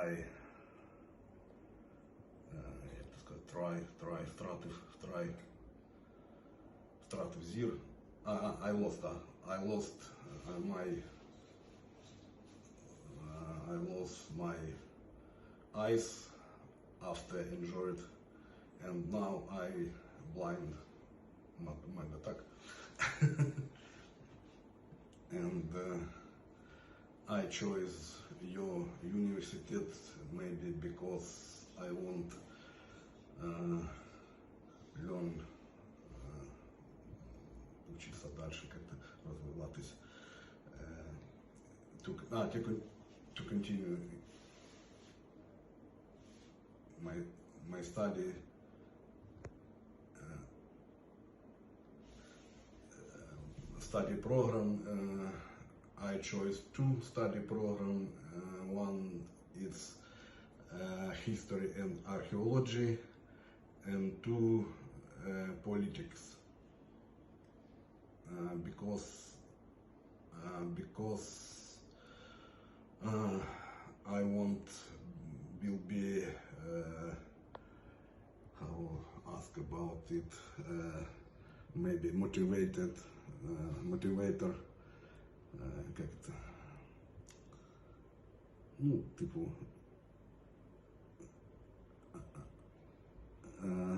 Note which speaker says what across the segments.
Speaker 1: I uh, як це сказати, try, try, втратив, try, втратив зір. А, а, I lost, а, I lost uh, my uh, I lost my eyes after injured and now I blind. Ма- в мене так. and uh, I chose your university maybe because I want uh, learn uh, учиться дальше, как-то развиваться. Uh, to, ah, to, to continue my my study uh, uh, study program. Uh, I chose two study program. Uh, one is uh, history and archaeology, and two uh, politics. Uh, because uh, because I want will be how ask about it maybe motivated motivator как это ну типу е,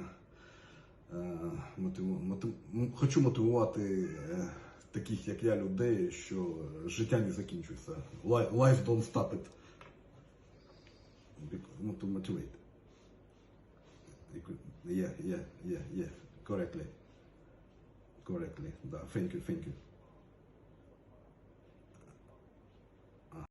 Speaker 1: е, хочу мотивувати е, таких, як я, людей, що життя не закінчується. Li- Life don't stop it. Ну, to motivate. Yeah, yeah, yeah, yeah. Correctly. Correctly. Да. Thank you, thank you.